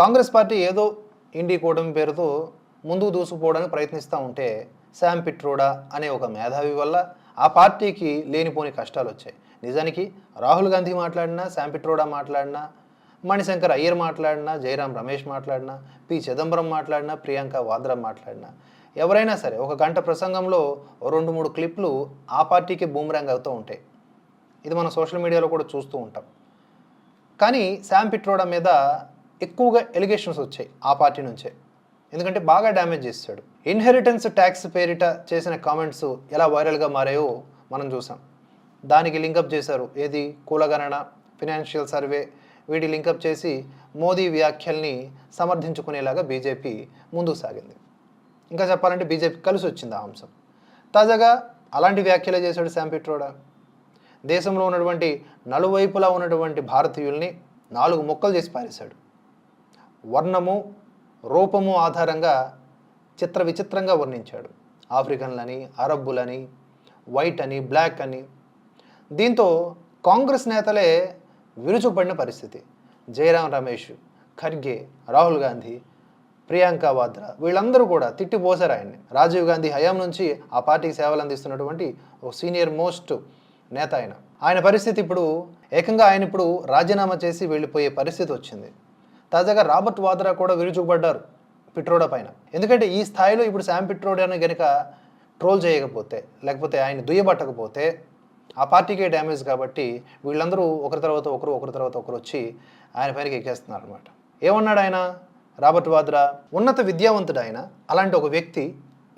Congress party ఏదో ఇండి కూటమి పేరుతో ముందుకు దూసుకుపోవడానికి ప్రయత్నిస్తూ ఉంటే శామ్ పిట్రోడా అనే ఒక మేధావి వల్ల ఆ పార్టీకి లేనిపోని కష్టాలు వచ్చాయి. నిజానికి రాహుల్ గాంధీ మాట్లాడినా శామ్ పిట్రోడా మాట్లాడినా మణిశంకర్ అయ్యర్ మాట్లాడినా జయరాం రమేష్ మాట్లాడినా పి చిదంబరం మాట్లాడినా ప్రియాంక వాద్రా మాట్లాడినా. ఎవరైనా సరే ఒక గంట ప్రసంగంలో రెండు మూడు క్లిప్లు ఆ పార్టీకి బూమరాంగ్ అవుతూ ఉంటాయి. ఇది మనం సోషల్ మీడియాలో కూడా చూస్తూ ఉంటాం. కానీ శామ్ పిట్రోడా మీద ఎక్కువగా ఎలిగేషన్స్ వచ్చాయి ఆ పార్టీ నుంచే. ఎందుకంటే బాగా డ్యామేజ్ చేస్తాడు ఇన్హెరిటెన్స్ ట్యాక్స్ పేరిట చేసిన కామెంట్స్ ఎలా వైరల్గా మారాయో మనం చూసాం. దానికి లింకప్ చేశారు. ఏది? కులగణన ఫినాన్షియల్ సర్వే వీటి లింకప్ చేసి మోదీ వ్యాఖ్యల్ని సమర్థించుకునేలాగా బీజేపీ ముందుకు సాగింది. ఇంకా చెప్పాలంటే బీజేపీ కలిసి వచ్చింది ఆ అంశం. తాజాగా అలాంటి వ్యాఖ్యలే చేశాడు శాంపిట్రోడా దేశంలో ఉన్నటువంటి నలువైపులా ఉన్నటువంటి భారతీయుల్ని నాలుగు ముక్కలు చేసి పారేశాడు. వర్ణము రూపము ఆధారంగా చిత్ర విచిత్రంగా వర్ణించాడు. ఆఫ్రికన్లని అరబ్బులని వైట్ అని బ్లాక్ అని. దీంతో కాంగ్రెస్ నేతలే విరుచుపడిన పరిస్థితి. జయరాం రమేష్ ఖర్గే రాహుల్ గాంధీ ప్రియాంక వాద్రా వీళ్ళందరూ కూడా తిట్టిపోసారు ఆయన్ని. రాజీవ్ గాంధీ హయాం నుంచి ఆ పార్టీకి సేవలు అందిస్తున్నటువంటి ఒక సీనియర్ మోస్ట్ నేత ఆయన. ఆయన పరిస్థితి ఇప్పుడు ఏకంగా ఆయన ఇప్పుడు రాజీనామా చేసి వెళ్ళిపోయే పరిస్థితి వచ్చింది. తాజాగా రాబర్ట్ వాద్రా కూడా విరుచుకుపడ్డారు పిట్రోడా పైన. ఎందుకంటే ఈ స్థాయిలో ఇప్పుడు శామ్ పిట్రోడాని గనక ట్రోల్ చేయకపోతే లేకపోతే ఆయన దుయ్యబట్టకపోతే ఆ పార్టీకే డ్యామేజ్ కాబట్టి వీళ్ళందరూ ఒకరి తర్వాత ఒకరు ఒకరి తర్వాత ఒకరు వచ్చి ఆయన పైనకి ఎక్కేస్తున్నారు అనమాట ఏమన్నాడు ఆయన? రాబర్ట్ వాద్రా ఉన్నత విద్యావంతుడు ఆయన అలాంటి ఒక వ్యక్తి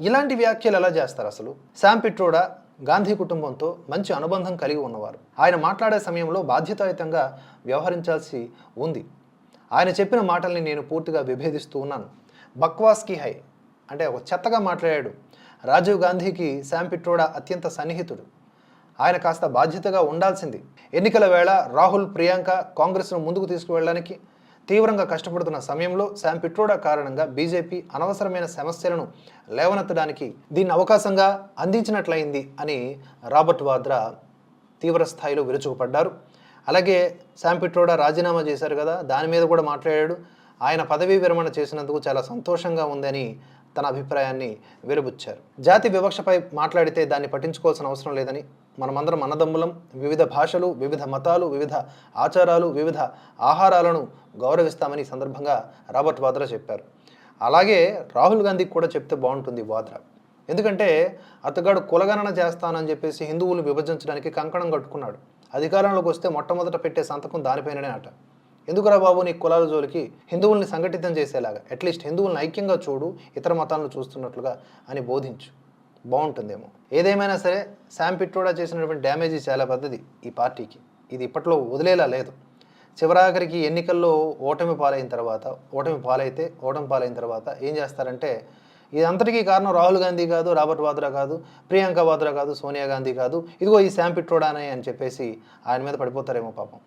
ఇలాంటి వ్యాఖ్యలు ఎలా చేస్తారు అసలు? శామ్ పిట్రోడా గాంధీ కుటుంబంతో మంచి అనుబంధం కలిగి ఉన్నవారు. ఆయన మాట్లాడే సమయంలో బాధ్యతాయుతంగా వ్యవహరించాల్సి ఉంది. ఆయన చెప్పిన మాటల్ని నేను పూర్తిగా విభేదిస్తూ ఉన్నాను. బక్వాస్కి హై. అంటే ఒక చెత్తగా మాట్లాడాడు. రాజీవ్ గాంధీకి శామ్ పిట్రోడా అత్యంత సన్నిహితుడు. ఆయన కాస్త బాధ్యతగా ఉండాల్సింది. ఎన్నికల వేళ రాహుల్ ప్రియాంక కాంగ్రెస్ను ముందుకు తీసుకువెళ్ళడానికి తీవ్రంగా కష్టపడుతున్న సమయంలో శామ్ పిట్రోడా కారణంగా బీజేపీ అనవసరమైన సమస్యలను లేవనెత్తడానికి దీన్ని అవకాశంగా అందించినట్లయింది అని రాబర్ట్ వాద్రా తీవ్ర స్థాయిలో విరుచుకుపడ్డారు. అలాగే శామ్ పిట్రోడా రాజీనామా చేశారు కదా దాని మీద కూడా మాట్లాడాడు. ఆయన పదవీ విరమణ చేసినందుకు చాలా సంతోషంగా ఉందని తన అభిప్రాయాన్ని వెలుబుచ్చారు. జాతి వివక్షపై మాట్లాడితే దాన్ని పట్టించుకోవాల్సిన అవసరం లేదని మనమందరం అన్నదమ్ములం వివిధ భాషలు వివిధ మతాలు వివిధ ఆచారాలు వివిధ ఆహారాలను గౌరవిస్తామని సందర్భంగా రాబర్ట్ వాద్రా చెప్పారు. అలాగే రాహుల్ గాంధీకి కూడా చెప్తే బాగుంటుంది వాద్రా. ఎందుకంటే అతగాడు కులగణన చేస్తానని చెప్పేసి హిందువులు విభజించడానికి కంకణం కట్టుకున్నాడు. అధికారంలోకి వస్తే మొట్టమొదట పెట్టే సంతకం దానిపైననే అట. ఎందుకురా బాబు నీ కులాల జోలికి హిందువుల్ని సంఘటితం చేసేలాగా అట్లీస్ట్ హిందువుల్ని ఐక్యంగా చూడు ఇతర మతాలను చూస్తున్నట్లుగా అని బోధించు. బాగుంటుందేమో. ఏదేమైనా సరే శామ్ పిట్రోడా చేసినటువంటి డ్యామేజ్ చాలా పెద్దది ఈ పార్టీకి. ఇది ఇప్పట్లో వదిలేలా లేదు. చివరాఖరికి ఎన్నికల్లో ఓటమి పాలైన తర్వాత ఓటమి పాలైతే ఓటమి పాలైన తర్వాత ఏం చేస్తారంటే ఇదంతటికీ కారణం రాహుల్ గాంధీ కాదు రాబర్ట్ వాద్రా కాదు ప్రియాంక వాద్రా కాదు సోనియా గాంధీ కాదు. ఇదిగో ఈ శామ్ పిట్రోడానే అని చెప్పేసి ఆయన మీద పడిపోతారేమో పాపం.